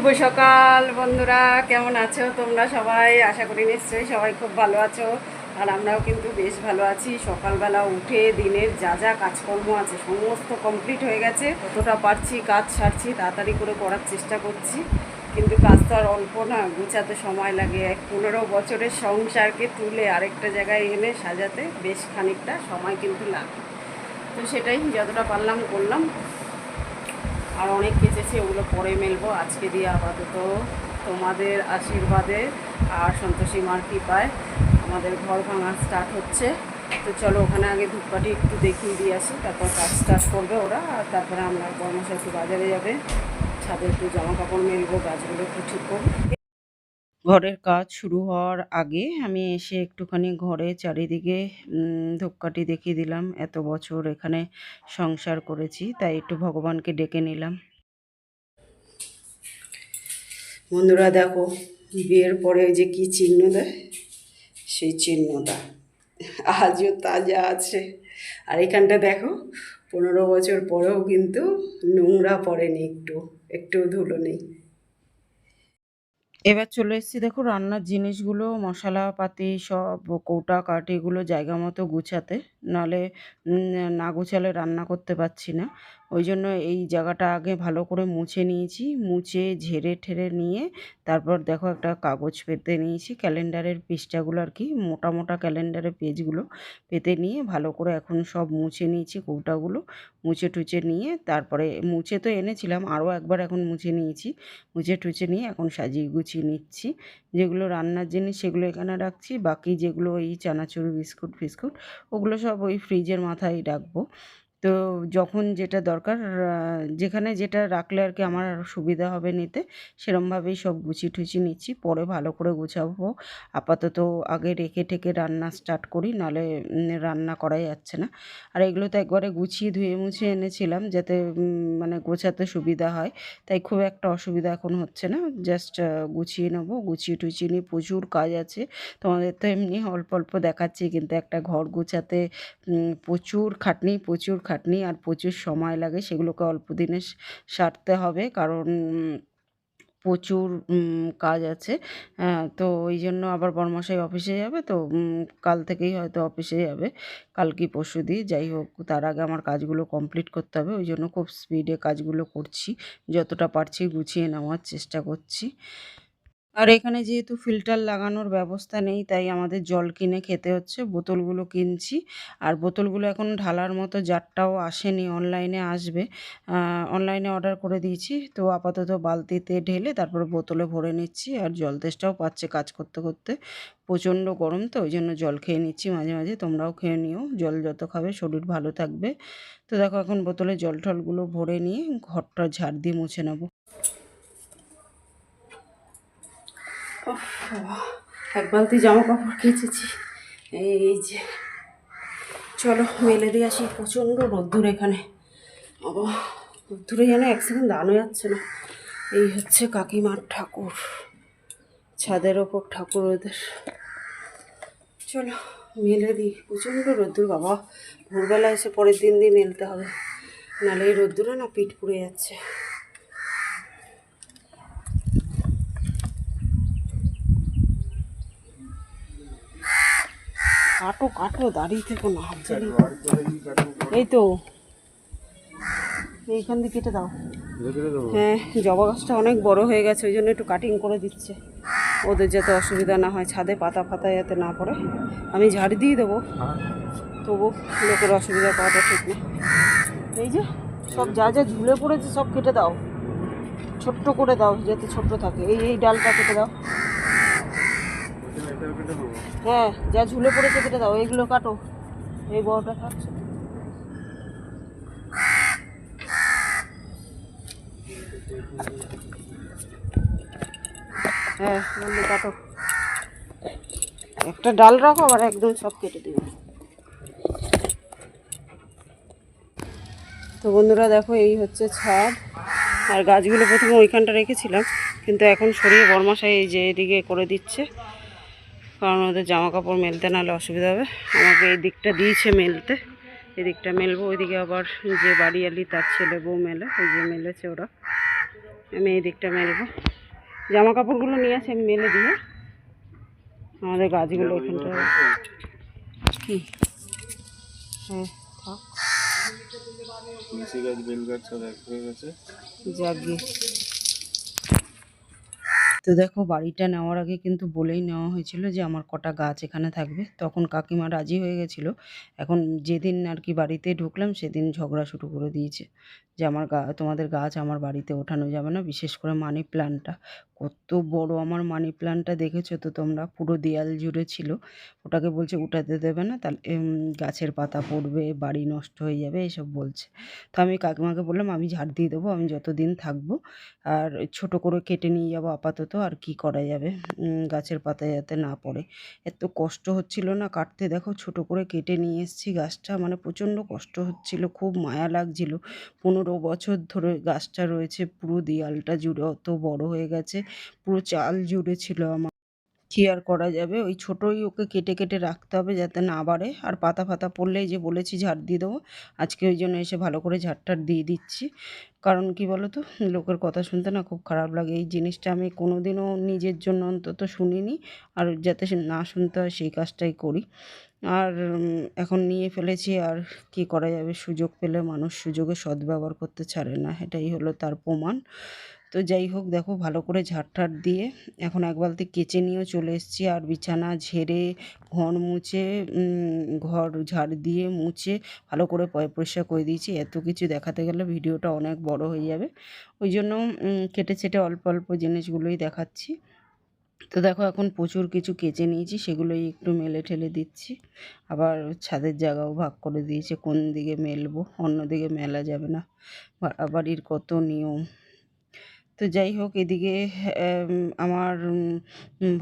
শুভ সকাল বন্ধুরা, কেমন আছো তোমরা সবাই? আশা করি নিশ্চয়ই সবাই খুব ভালো আছো। আর আমরাও কিন্তু বেশ ভালো আছি। সকালবেলা উঠে দিনের যা যা কাজকর্ম আছে সমস্ত কমপ্লিট হয়ে গেছে। কতটা পারছি, কাজ সারছি, তাড়াতাড়ি করে করার চেষ্টা করছি। কিন্তু কাজ তো আর অল্প না, গুছাতে সময় লাগে। এক পনেরো বছরের সংসারকে তুলে আরেকটা জায়গায় এনে সাজাতে বেশ খানিকটা সময় কিন্তু লাগে। তো সেটাই যতটা পারলাম করলাম। আর অনেক কেচেছি, ওগুলো পরে মেলবো। আজকে দিয়ে আপাতত তোমাদের আশীর্বাদে আর সন্তোষী মার কৃপায় আমাদের ঘর ভাঙা স্টার্ট হচ্ছে। তো চলো ওখানে আগে ধূপকাঠি একটু দেখিয়ে দিয়ে আসি, তারপর কাজ স্টার্ট করবে ওরা, আর তারপরে আমরা কর্মশালী বাজারে যাবে। ছাদের একটু জামা কাপড় মেলবো, গাছগুলো একটু ঠিক করব। ঘরের কাজ শুরু হওয়ার আগে আমি এসে একটুখানি ঘরে চারিদিকে ধূপকাঠি দেখিয়ে দিলাম। এত বছর এখানে সংসার করেছি, তাই একটু ভগবানকে ডেকে নিলাম। বন্ধুরা, দেখো, বিয়ের পরে যে কি চিহ্ন দেয়? সেই চিহ্নটা। আজও তাজা আছে। আর এখানটা দেখো, পনেরো বছর পরেও কিন্তু নোংরা পড়েনি একটু একটু ধুলো নেই। এবার চলে এসেছি দেখো রান্নার জিনিসগুলো মশলাপাতি সব কৌটা কাঠ এগুলো জায়গা মতো গুছাতে। উম, না গুছালে রান্না করতে পারছি না। ওই জন্য এই জায়গাটা আগে ভালো করে মুছে নিয়েছি। মুছে ঝেড়ে ঠেড়ে নিয়ে তারপর দেখো একটা কাগজ পেতে নিয়েছি। ক্যালেন্ডারের পৃষ্ঠাগুলো আর কি মোটা মোটা ক্যালেন্ডারের পেজগুলো পেতে নিয়ে ভালো করে এখন সব মুছে নিয়েছি কৌটাগুলো। মুছে টুচে নিয়ে তারপরে মুছে তো এনেছিলাম আরও একবার এখন মুছে নিয়েছি। মুছে টুচে নিয়ে এখন সাজিয়ে গুছিয়ে নিচ্ছি। যেগুলো রান্নার জিনিস সেগুলো এখানে রাখছি। বাকি যেগুলো ওই চানাচুর, বিস্কুট, ফিস্কুট, ওগুলো সব ওই ফ্রিজের মাথায় রাখব। তো যখন যেটা দরকার যেখানে যেটা রাখলে আর কি আমার সুবিধা হবে নিতে সেরমভাবেই সব গুছিয়ে টুচিয়ে নিচ্ছি। পরে ভালো করে গুছাবো। আপাতত আগে রেখে ঠেকে রান্না স্টার্ট করি উম, রান্না করাই যাচ্ছে না। আর এগুলো তো একবারে গুছিয়ে ধুয়ে মুছে এনেছিলাম যাতে মানে গোছাতে সুবিধা হয়। তাই খুব একটা অসুবিধা এখন হচ্ছে না। জাস্ট গুছিয়ে নেব গুছিয়ে টুচিয়ে নিয়ে প্রচুর কাজ আছে। তোমাদের তো এমনি অল্প অল্প দেখাচ্ছি কিন্তু একটা ঘর গোছাতে প্রচুর খাটনি প্রচুর খাটনি আর প্রচুর সময় লাগে সেগুলোকে অল্প দিনে সারতে হবে কারণ প্রচুর কাজ আছে। হ্যাঁ, তো ওই জন্য আবার বরমশাই অফিসে যাবে তো কাল থেকেই হয়তো অফিসে যাবে। কাল কি পরশু দিয়ে যাই হোক তার আগে আমার কাজগুলো কমপ্লিট করতে হবে। ওই জন্য খুব স্পিডে কাজগুলো করছি। যতটা পারছি গুছিয়ে নেওয়ার চেষ্টা করছি। আর এখানে যেহেতু ফিল্টার লাগানোর ব্যবস্থা নেই, তাই আমাদের জল কিনে খেতে হচ্ছে। বোতলগুলো কিনছি। আর বোতলগুলো এখন ঢালার মতো জারটাও আসেনি অনলাইনে আসবে। অনলাইনে অর্ডার করে দিয়েছি। তো আপাতত বালতিতে ঢেলে তারপরে বোতলে ভরে নিচ্ছি। আর জল তেষ্টাও পাচ্ছে কাজ করতে করতে। প্রচণ্ড গরম তো, ওই জন্য জল খেয়ে নিচ্ছি মাঝে মাঝে। তোমরাও খেয়ে নিও। জল যত খাবে শরীর ভালো থাকবে। তো দেখো এখন বোতলে জল টলগুলো ভরে নিয়ে ঘরটা ঝাড় দিয়ে মুছে নেব উফ, বাবা, এক বালতি জামা কাপড় কেচেছি। এই যে, চলো মেলে দিয়ে আসি, প্রচণ্ড রোদ্দুর এখানে। বাবা, রোদ্দুরে যেন এক সেকেন্ড দাঁড়ানো যাচ্ছে না। এই হচ্ছে কাকিমার ঠাকুর, ছাদের ওপর ঠাকুর ওদের চলো, মেলে দিই। প্রচণ্ড রোদ্দুর, বাবা। ভোরবেলা এসে পরের দিন দিন মেলতে হবে। নাহলে এই রোদ্দুরে না পিঠ পুড়ে যাচ্ছে। কাটো কাটো দাঁড়িয়ে থেকো না এই তো। এইখান দিয়ে কেটে দাও। হ্যাঁ জবা গাছটা অনেক বড় হয়ে গেছে ওই জন্য একটু কাটিং করে দিচ্ছে। ওদের যাতে অসুবিধা না হয় ছাদে পাতা ফাতা যাতে না পড়ে। আমি ঝাড় দিয়ে দেবো। তবু লোকের অসুবিধা পাওয়াটা ঠিক না। এই যে সব যা যা ঝুলে পড়েছে সব কেটে দাও। ছোট্ট করে দাও যাতে ছোট্ট থাকে। এই এই ডালটা কেটে দাও। হ্যাঁ যা ঝুলে পড়েছে কেটে দাও এইগুলো কাটো। এই বড়টা কাটছো হ্যাঁ কাটো। একটা ডাল রাখো, আবার একদম সব কেটে দিও তো বন্ধুরা, দেখো, এই হচ্ছে ছাদ। আর গাছগুলো প্রথমে ওইখানটা রেখেছিলাম, কিন্তু এখন সরিয়ে বরমাসাই এই যে এদিকে করে দিচ্ছে। কারণ ওদের জামা কাপড় মেলতে নাহলে অসুবিধা হবে। আমাকে এই দিকটা দিয়েছে মেলতে। এদিকটা মেলবো ওইদিকে আবার যে বাড়িয়ালি তার ছেলে বউ মেলে ওই যে মেলেছে ওরা। আমি এই দিকটা মেলবো। জামা কাপড়গুলো নিয়ে আসে আমি মেলে দিয়ে আমাদের গাছগুলো এখানটা। কি হ্যাঁ থাক। গাছ বেল গাছ সব এক হয়ে গেছে। তো দেখো বাড়িটা নেওয়ার আগে কিন্তু বলেই নেওয়া হয়েছিল যে আমার কটা গাছ এখানে থাকবে। তখন কাকিমা রাজি হয়ে গেছিল। এখন যেদিন আর কি বাড়িতে ঢুকলাম সেদিন ঝগড়া শুরু করে দিয়েছে যে আমার গা তোমাদের গাছ আমার বাড়িতে ওঠানো যাবে না, বিশেষ করে মানি প্ল্যান্টটা কত বড় আমার মানি প্ল্যান্টটা দেখেছ তো তোমরা? পুরো দেয়াল জুড়ে ছিল। ওটাকে বলছে উঠাতে দেবে না, তাহলে গাছের পাতা পড়বে, বাড়ি নষ্ট হয়ে যাবে, এসব বলছে। তো আমি কাকিমাকে বললাম, আমি ঝাড় দিয়ে দেবো, আমি যতদিন থাকব, আর ছোট করে কেটে নিয়ে যাব আপাতত, আর কি করা যাবে গাছের পাতা যাতে না পড়ে। এত কষ্ট হচ্ছিল না কাটতে, দেখো ছোট করে কেটে নিয়ে এসেছি গাছটা মানে প্রচণ্ড কষ্ট হচ্ছিল, খুব মায়া লাগছিল। পনেরো বছর ধরে গাছটা রয়েছে, পুরো দেয়ালটা জুড়ে অত বড় হয়ে গেছে। পুরো চাল জুড়ে ছিল আমার। কি আর করা যাবে, ওই ছোটোই ওকে কেটে কেটে রাখতে হবে যাতে না বাড়ে। আর পাতা ফাতা পড়লেই যে বলেছি ঝাড় দিয়ে দেবো, আজকে ওই জন্য এসে ভালো করে ঝাড়টার দিয়ে দিচ্ছি। কারণ কি বলো তো লোকের কথা শুনতে না খুব খারাপ লাগে। এই জিনিসটা আমি কোনো দিনও নিজের জন্য অন্তত শুনিনি। আর যাতে সে না শুনতে হয়, সেই কাজটাই করি। আর এখন নিয়ে ফেলেছি, আর কি করা যাবে? সুযোগ পেলে মানুষ সুযোগে সদ্ব্যবহার করতে ছাড়ে না। এটাই হলো তার প্রমাণ। তো যাই হোক, দেখো ভালো করে ঝাড় দিয়ে এখন এক বালতি কেচে নিয়েও চলে এসেছি আর বিছানা ঝেড়ে, ঘর মুছে ঘর ঝাড় দিয়ে মুছে ভালো করে পরিষ্কার করে দিয়েছি। এত কিছু দেখাতে গেলে ভিডিওটা অনেক বড় হয়ে যাবে। ওই জন্য কেটে ছেটে অল্প অল্প জিনিসগুলোই দেখাচ্ছি। তো দেখো এখন প্রচুর কিছু কেচে নিয়েছি, সেগুলোই একটু মেলে ঠেলে দিচ্ছি। আবার ছাদের জায়গাও ভাগ করে দিয়েছে, কোন দিকে মেলবো, অন্য দিকে মেলা যাবে না। বাড়ির কত নিয়ম। তো যাই হোক এদিকে আমার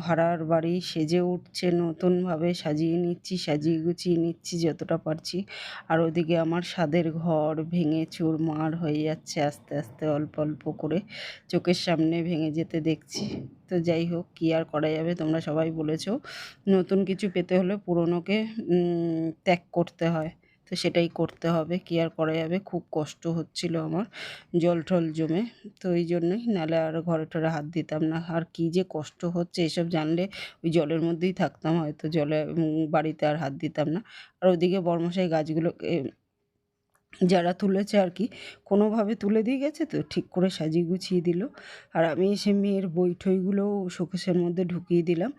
ভাড়ার বাড়ি সেজে উঠছে, নতুনভাবে সাজিয়ে নিচ্ছি, সাজিয়ে গুছিয়ে নিচ্ছি যতটা পারছি। আর ওদিকে আমার স্বাদের ঘর ভেঙে চুরমার হয়ে যাচ্ছে আস্তে আস্তে, অল্প অল্প করে চোখের সামনে ভেঙে যেতে দেখছি। তো যাই হোক কী আর করা যাবে? তোমরা সবাই বলেছ, নতুন কিছু পেতে হলে পুরনোকে ত্যাগ করতে হয়। তো সেটাই করতে হবে, কি আর করা যাবে? খুব কষ্ট হচ্ছিল আমার, জল টল জমে। তো এই জন্যই নাহলে আর ঘরে ঠরে হাত দিতাম না। আর কি যে কষ্ট হচ্ছে এসব জানলে ওই জলের মধ্যেই থাকতাম, হয়তো জলে বাড়িতে আর হাত দিতাম না। আর ওদিকে বর্মশাই গাছগুলোকে যারা তুলেছে আর কি, কোনোভাবে তুলে দিয়ে গেছে তো ঠিক করে সাজিয়ে গুছিয়ে দিল। আর আমি এসে মেয়ের বই ঠইগুলোও শোকেসের মধ্যে ঢুকিয়ে দিলাম।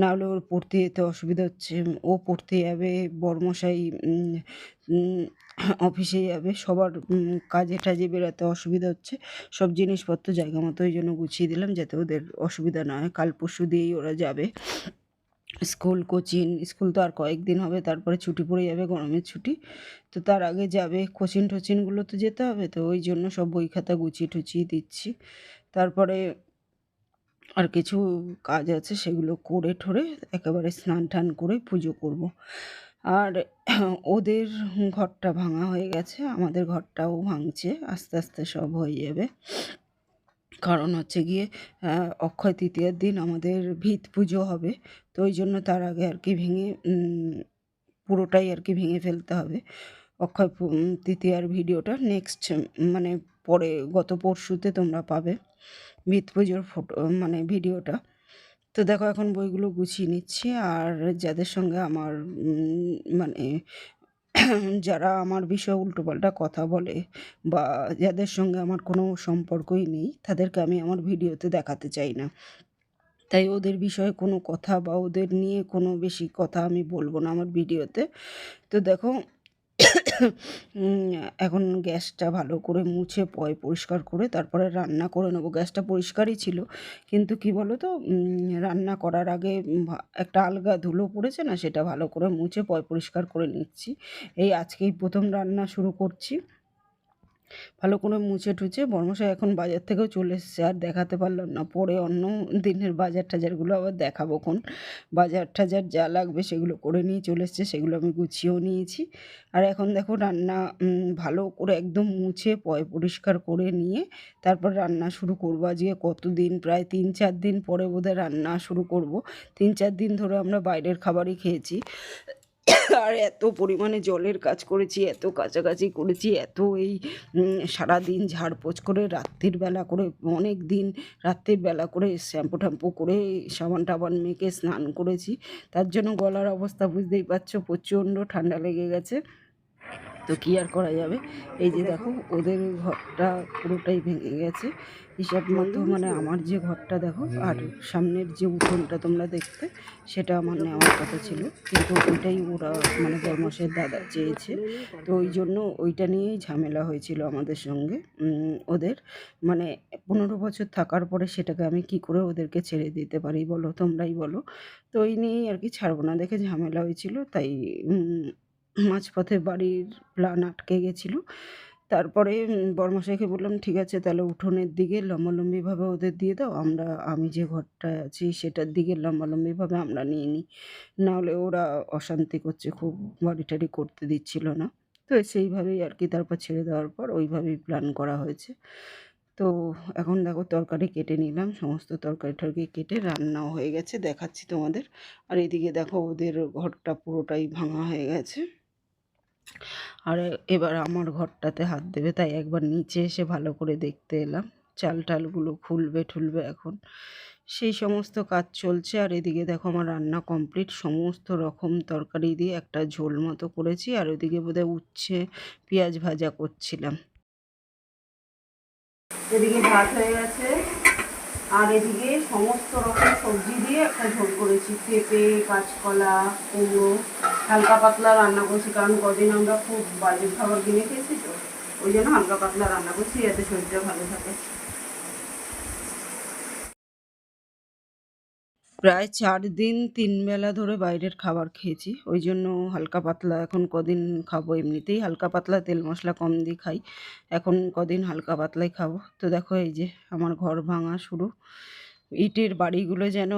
নাহলে ওর পড়তে যেতে অসুবিধা হচ্ছে। ও পড়তে যাবে, বর্মশাই অফিসে যাবে, সবার কাজে টাজে বেরোতে অসুবিধা হচ্ছে। সব জিনিসপত্র জায়গা মতো ওই জন্য গুছিয়ে দিলাম যাতে ওদের অসুবিধা না হয়। কাল পরশু দিয়েই ওরা যাবে। স্কুল কোচিং স্কুল তো আর কয়েকদিন হবে, তারপরে ছুটি পড়ে যাবে, গরমের ছুটি। তো তার আগে যাবে কোচিং টোচিংগুলো তো যেতে হবে, তো ওই জন্য সব বই খাতা গুছিয়ে টুচিয়ে দিচ্ছি। তারপরে আর কিছু কাজ আছে, সেগুলো করে ঠরে একেবারে স্নান টান করে পুজো করব। আর ওদের ঘরটা ভাঙা হয়ে গেছে, আমাদের ঘরটাও ভাঙছে, আস্তে আস্তে সব হয়ে যাবে। কারণ হচ্ছে গিয়ে অক্ষয় তৃতীয়ার দিন আমাদের ভিত পুজো হবে। তো ওই জন্য তার আগে আর কি ভেঙে পুরোটাই আর কি ভেঙে ফেলতে হবে। অক্ষয় তৃতীয়ার ভিডিওটা নেক্সট মানে পরে, গত পরশুতে তোমরা পাবে ভিত পুজোর ফটো মানে ভিডিওটা। তো দেখো এখন বইগুলো গুছিয়ে নিচ্ছি। আর যাদের সঙ্গে আমার মানে যারা আমার বিষয়ে উল্টোপাল্টা কথা বলে বা যাদের সঙ্গে আমার কোনো সম্পর্কই নেই, তাদেরকে আমি আমার ভিডিওতে দেখাতে চাই না। তাই ওদের বিষয়ে কোনো কথা বা ওদের নিয়ে কোনো বেশি কথা আমি বলব না আমার ভিডিওতে। তো দেখো এখন গ্যাসটা ভালো করে মুছে, পয় পরিষ্কার করে তারপরে রান্না করে নেব। গ্যাসটা পরিষ্কারই ছিল, কিন্তু কি বলো তো রান্না করার আগে একটা আলগা ধুলো পড়েছে না, সেটা ভালো করে মুছে, পয় পরিষ্কার করে নিচ্ছি। এই আজকেই প্রথম রান্না শুরু করছি। ভালো করে মুছে টুছে বর্মশাই এখন বাজার থেকেও চলে এসেছে, আর দেখাতে পারলাম না। পরে অন্য দিনের বাজার টাজারগুলো আবার দেখাবো কোন বাজার টাজার যা লাগবে সেগুলো করে নিয়ে চলে এসেছে, সেগুলো আমি গুছিয়েও নিয়েছি। আর এখন দেখো রান্না ভালো করে একদম মুছে পয় পরিষ্কার করে নিয়ে তারপর রান্না শুরু করব। আজকে কতদিন? প্রায় তিন চার দিন পরে বোধহয় রান্না শুরু করব। তিন চার দিন ধরে আমরা বাইরের খাবারই খেয়েছি। আর এত পরিমাণে জলের কাজ করেছি, এত কাছাকাছি করেছি, এত এই সারাদিন ঝাড়পোছ করে রাত্রির বেলা করে, অনেক দিন রাত্রির বেলা করে শ্যাম্পু ট্যাম্পু করে সাবান টাবান মেখে স্নান করেছি। তার জন্য গলার অবস্থা বুঝতেই পারছ, প্রচণ্ড ঠান্ডা লেগে গেছে। তো কী আর করা যাবে? এই যে দেখো, ওদের ঘরটা পুরোটাই ভেঙে গেছে। হিসাব মতো মানে আমার যে ঘরটা দেখো, আর সামনের যে উঠোনটা তোমরা দেখতে, সেটা আমার নেওয়ার কথা ছিল। কিন্তু ওইটাই ওরা মানে বর্মশের দাদা চেয়েছে। তো ওই জন্য ওইটা নিয়েই ঝামেলা হয়েছিল আমাদের সঙ্গে ওদের। মানে পনেরো বছর থাকার পরে সেটাকে আমি কি করে ওদেরকে ছেড়ে দিতে পারি বলো, তোমরাই বলো। তো ওই নিয়েই আর কি ছাড়বো না দেখে ঝামেলা হয়েছিল, তাই মাঝপথে বাড়ির প্ল্যান আটকে গেছিল। তারপরে উম, বড়মশাইকে বললাম ঠিক আছে তাহলে উঠোনের দিকে লম্বালম্বিভাবে ওদের দিয়ে দাও আমরা আমি যে ঘরটায় আছি সেটার দিকে লম্বালম্বিভাবে আমরা নিয়ে নিই। নাহলে ওরা অশান্তি করছে খুব বাড়ি টাড়ি করতে দিচ্ছিল না। তো সেইভাবেই আর কি তারপর ছেড়ে দেওয়ার পর ওইভাবেই প্ল্যান করা হয়েছে। তো এখন দেখো তরকারি কেটে নিলাম সমস্ত তরকারি টরকারি কেটে রান্নাও হয়ে গেছে দেখাচ্ছি তোমাদের। আর এদিকে দেখো ওদের ঘরটা পুরোটাই ভাঙা হয়ে গেছে। আর এবার আমার ঘরটাতে হাত দেবে, তাই একবার নিচে এসে ভালো করে দেখতে এলাম। চাল টালগুলো খুলবে ঠুলবে এখন। সেই সমস্ত কাজ চলছে, আর এদিকে দেখো আমার রান্না কমপ্লিট। সমস্ত রকম তরকারি দিয়ে একটা ঝোল মতো করেছি, আর ওদিকে বোধহয় উচ্ছে, পেঁয়াজ ভাজা করছিলাম। এদিকে ভাত হয়ে গেছে। আর এদিকে সমস্ত রকম সবজি দিয়ে একটা ঝোল করেছি। পেঁপে, কাঁচকলা, কুমড়ো, হালকা পাতলা রান্না করছি, কারণ কদিন আমরা খুব বাজে খাবার কিনে খেয়েছি তো। ওই জন্য হালকা পাতলা রান্না করছি, যাতে শরীরটা ভালো থাকে। প্রায় চার দিন তিন বেলা ধরে বাইরের খাবার খেয়েছি। ওই জন্য হালকা পাতলা এখন কদিন খাব এমনিতেই। হালকা পাতলা তেল মশলা কম দিয়ে খাই। এখন কদিন হালকা পাতলাই খাব। তো দেখো এই যে আমার ঘর ভাঙা শুরু। ইটের বাড়িগুলো যেন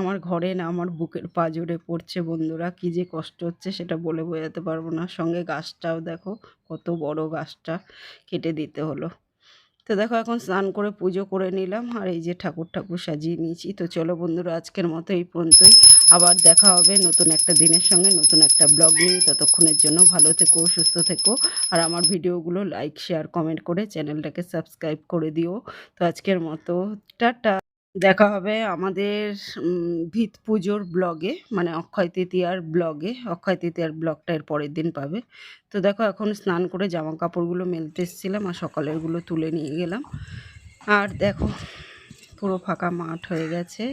আমার ঘরে না আমার বুকের পাঁজরে পড়ছে বন্ধুরা। কী যে কষ্ট হচ্ছে সেটা বলে বোঝাতে পারব না। সঙ্গে গাছটাও দেখো, কত বড় গাছটা। কেটে দিতে হলো। তো দেখো এখন স্নান করে পুজো করে নিলাম আর এই যে ঠাকুর ঠাকুর সাজিয়ে নিয়েছি। তো চলো বন্ধুরা, আজকের মতো এই পর্যন্তই। আবার দেখা হবে নতুন একটা দিনের সঙ্গে, নতুন একটা ব্লগ নিয়ে। ততক্ষণের জন্য ভালো থেকো, সুস্থ থেকো। আর আমার ভিডিওগুলো লাইক শেয়ার কমেন্ট করে চ্যানেলটাকে সাবস্ক্রাইব করে দিও। তো আজকের মতো, টাটা! দেখা হবে আমাদের ভিত পুজোর ব্লগে মানে অক্ষয় তৃতীয়ার ব্লগে। অক্ষয় তৃতীয়ার ব্লগটা এর পরের দিন পাবে। তো দেখো, এখন স্নান করে জামা কাপড়গুলো মেলতে এসেছিলাম আর সকালেরগুলো তুলে নিয়ে গেলাম। আর দেখো, পুরো ফাঁকা মাঠ হয়ে গেছে।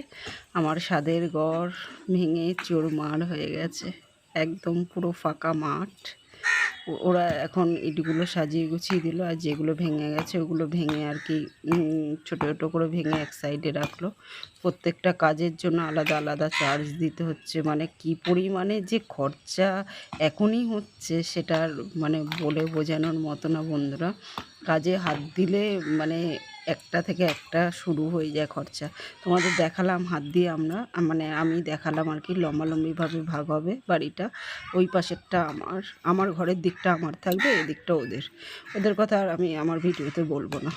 আমার স্বাদের গড় ভেঙে চোরমার হয়ে গেছে। একদম পুরো ফাঁকা মাঠ। ওরা এখন ইটগুলো সাজিয়ে গুছিয়ে দিল আর যেগুলো ভেঙে গেছে ওগুলো ভেঙে আর কি ছোটো ছোটো করে ভেঙে এক সাইডে রাখল। প্রত্যেকটা কাজের জন্য আলাদা আলাদা চার্জ দিতে হচ্ছে। মানে কি পরিমাণে যে খরচা এখনই হচ্ছে সেটার মানে বলে বোঝানোর মতো না বন্ধুরা। কাজে হাত দিলে মানে একটা থেকে একটা শুরু হয়ে যায় খরচা। তোমাদের দেখালাম, হাত দিয়ে আমরা মানে আমি দেখালাম আর কি, লম্বালম্বিভাবে ভাগ হবে বাড়িটা। ওই পাশেরটা আমার আমার ঘরের দিকটা আমার থাকবে, এদিকটা ওদের। ওদের কথা আর আমি আমার ভিডিওতে বলব না।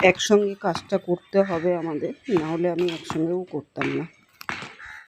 একসঙ্গে কাজটা করতে হবে আমাদের, না হলে আমি একসঙ্গেও করতাম না।